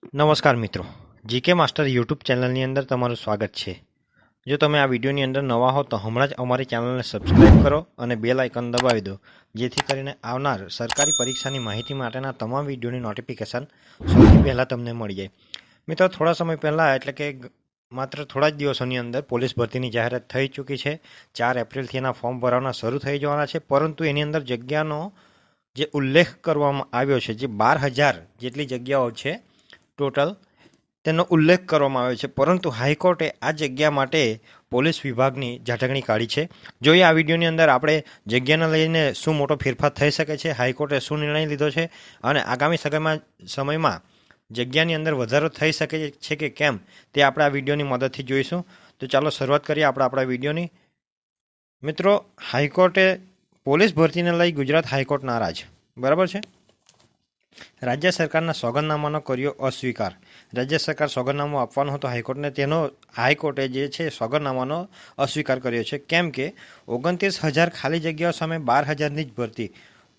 નમસ્કાર મિત્રો. GK master YouTube ચેનલની અંદર તમારું સ્વાગત છે. જો તમે આ વિડીયોની અંદર નવા હો તો હમણાં જ અમારી ચેનલને સબસ્ક્રાઈબ કરો અને બેલ આઇકન દબાવી દો, જેથી કરીને આવનાર સરકારી પરીક્ષાની માહિતી માટેના તમામ વિડીયોની નોટિફિકેશન સૌથી પહેલાં તમને મળી જાય. મિત્રો, થોડા સમય પહેલાં, એટલે કે માત્ર થોડા જ દિવસોની અંદર પોલીસ ભરતીની જાહેરાત થઈ ચૂકી છે. ચાર એપ્રિલથી એના ફોર્મ ભરવાના શરૂ થઈ જવાના છે, પરંતુ એની અંદર જગ્યાનો જે ઉલ્લેખ કરવામાં આવ્યો છે, જે બાર હજાર જેટલી જગ્યાઓ છે ટોટલ તેનો ઉલ્લેખ કરવામાં આવ્યો છે. પરંતુ હાઈકોર્ટે આ જગ્યા માટે પોલીસ વિભાગની ઝાટકણી કાઢી છે. જોઈએ આ વિડીયોની અંદર આપણે જગ્યાને લઈને શું મોટો ફેરફાર થઈ શકે છે. હાઈકોર્ટે શું નિર્ણય લીધો છે અને આગામી સમયમાં સમયમાં જગ્યાની અંદર વધારો થઈ શકે છે કે કેમ તે આપણે આ વિડીયોની મદદથી જોઈશું. તો ચાલો શરૂઆત કરીએ આપણે આપણા વિડીયોની. મિત્રો, હાઈકોર્ટે પોલીસ ભરતીને લઈ ગુજરાત હાઈકોર્ટ નારાજ. બરાબર છે? રાજ્ય સરકારના સોગંદનામાનો કર્યો અસ્વીકાર. રાજ્ય સરકાર સોગંદનામું આપવાનો હતો હાઈકોર્ટને, તેનો હાઈકોર્ટે જે છે સોગંદનામાનો અસ્વીકાર કર્યો છે. કેમ કે ઓગણત્રીસ હજાર ખાલી જગ્યાઓ સામે બાર હજારની જ ભરતી.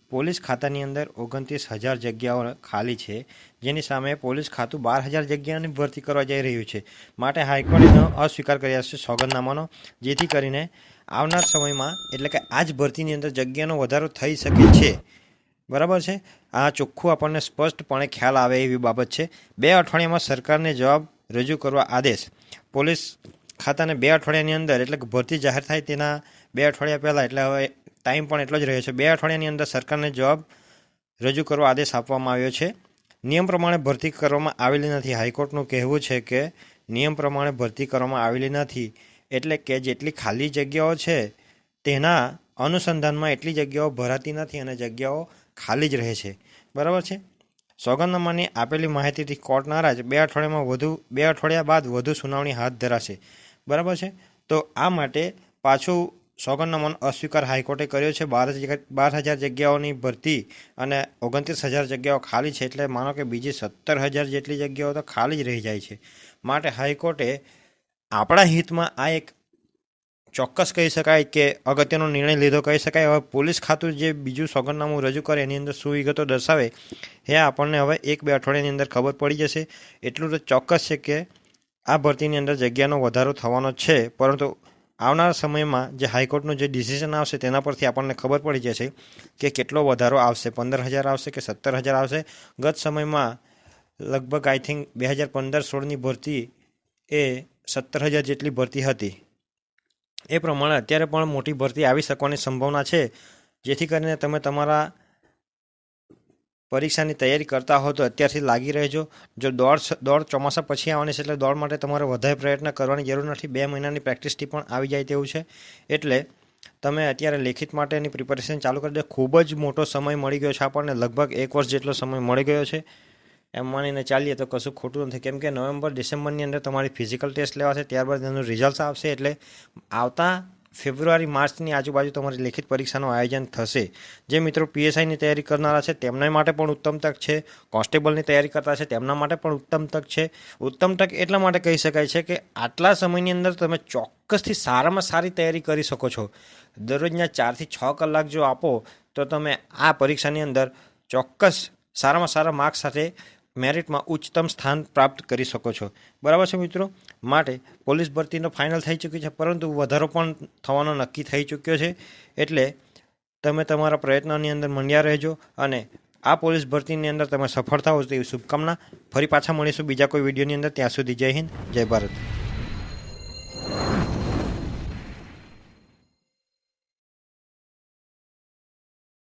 પોલીસ ખાતાની અંદર ઓગણત્રીસ હજાર જગ્યાઓ ખાલી છે, જેની સામે પોલીસ ખાતું બાર હજાર જગ્યાની ભરતી કરવા જઈ રહ્યું છે. માટે હાઈકોર્ટેનો અસ્વીકાર કર્યા છે સોગંદનામાનો, જેથી કરીને આવનાર સમયમાં, એટલે કે આ જ ભરતીની અંદર જગ્યાનો વધારો થઈ શકે છે. બરાબર છે? આ ચોખ્ખું આપણને સ્પષ્ટપણે ખ્યાલ આવે એવી બાબત છે. બે અઠવાડિયામાં સરકારને જવાબ રજૂ કરવા આદેશ. પોલીસ ખાતાને બે અઠવાડિયાની અંદર, એટલે કે ભરતી જાહેર થાય તેના બે અઠવાડિયા પહેલાં, એટલે હવે ટાઈમ પણ એટલો જ રહ્યો છે. બે અઠવાડિયાની અંદર સરકારને જવાબ રજૂ કરવા આદેશ આપવામાં આવ્યો છે. નિયમ પ્રમાણે ભરતી કરવામાં આવેલી નથી. હાઈકોર્ટનું કહેવું છે કે નિયમ પ્રમાણે ભરતી કરવામાં આવેલી નથી, એટલે કે જેટલી ખાલી જગ્યાઓ છે, તેના અનુસંધાનમાં એટલી જગ્યાઓ ભરાતી નથી અને જગ્યાઓ ખાલી જ રહે છે. બરાબર છે? સોગંદનામાની આપેલી માહિતીથી કોર્ટ નારાજ. બે અઠવાડિયામાં વધુ, બે અઠવાડિયા બાદ વધુ સુનાવણી હાથ ધરાશે. બરાબર છે? તો આ માટે પાછું સોગંદનામાનો અસ્વીકાર હાઈકોર્ટે કર્યો છે. બાર બાર હજાર જગ્યાઓની ભરતી અને ઓગણત્રીસ હજાર જગ્યાઓ ખાલી છે એટલે માનો કે બીજી સત્તર હજાર જેટલી જગ્યાઓ તો ખાલી જ રહી જાય છે. માટે હાઈકોર્ટે આપણા હિતમાં આ એક ચોક્કસ કહી શકાય કે અગત્યનો નિર્ણય લીધો કહી શકાય. હવે પોલીસ ખાતું જે બીજું સોગંદનામું રજૂ કરે એની અંદર શું વિગતો દર્શાવે એ આપણને હવે એક બે અઠવાડિયાની અંદર ખબર પડી જશે. એટલું તો ચોક્કસ છે કે આ ભરતીની અંદર જગ્યાનો વધારો થવાનો છે. પરંતુ આવનારા સમયમાં જે હાઈકોર્ટનું જે ડિસિઝન આવશે તેના પરથી આપણને ખબર પડી જશે કે કેટલો વધારો આવશે. પંદર હજાર આવશે કે સત્તર હજાર આવશે? ગત સમયમાં લગભગ આઈ થિંક બે હજાર પંદર સોળની ભરતી એ સત્તર હજાર જેટલી ભરતી હતી. એ પ્રમાણે અત્યારે પણ મોટી ભરતી આવી શકવાની સંભાવના છે. જેથી કરીને તમે તમારા પરીક્ષાની તૈયારી કરતા હો તો અત્યારથી લાગી રહેજો. જો દોડ દોડ ચોમાસા પછી આવવાની છે એટલે દોડ માટે તમારે વધારે પ્રયત્ન કરવાની જરૂર નથી. બે મહિનાની પ્રેક્ટિસથી પણ આવી જાય તેવું છે. એટલે તમે અત્યારે લેખિત માટેની પ્રિપેરેશન ચાલુ કરી દો. ખૂબ જ મોટો સમય મળી ગયો છે આપણને. લગભગ એક વર્ષ જેટલો સમય મળી ગયો છે. એમ માનીને ચાલીએ તો કશું ખોટું નથી. કેમ કે નવેમ્બર, ડિસેમ્બરની અંદર તમારી ફિઝિકલ ટેસ્ટ લેવાશે, ત્યારબાદ એનું રિઝલ્ટ આવશે એટલે આવતા ફેબ્રુઆરી, માર્ચની આજુબાજુ તમારી લેખિત પરીક્ષાનું આયોજન થશે. જે મિત્રો પીએસઆઈની તૈયારી કરનારા છે, તેમના માટે પણ ઉત્તમ તક છે. કોન્સ્ટેબલની તૈયારી કરતા છે, તેમના માટે પણ ઉત્તમ તક છે. ઉત્તમ તક એટલા માટે કહી શકાય છે કે આટલા સમયની અંદર તમે ચોક્કસથી સારામાં સારી તૈયારી કરી શકો છો. દરરોજના ચારથી છ કલાક જો આપો, તો તમે આ પરીક્ષાની અંદર ચોક્કસ સારામાં સારા માર્ક્સ સાથે મેરિટમાં ઉચ્ચતમ સ્થાન પ્રાપ્ત કરી શકો છો. બરાબર છે મિત્રો? માટે પોલીસ ભરતીનો ફાઇનલ થઈ ચૂકી છે, પરંતુ વધારો પણ થવાનો નક્કી થઈ ચૂક્યો છે. એટલે તમે તમારા પ્રયત્નોની અંદર મંડ્યા રહેજો અને આ પોલીસ ભરતીની અંદર તમે સફળતા થાઓ તેવી શુભકામના. ફરી પાછા મળીશું બીજા કોઈ વિડીયોની અંદર. ત્યાં સુધી જય હિન્દ, જય ભારત.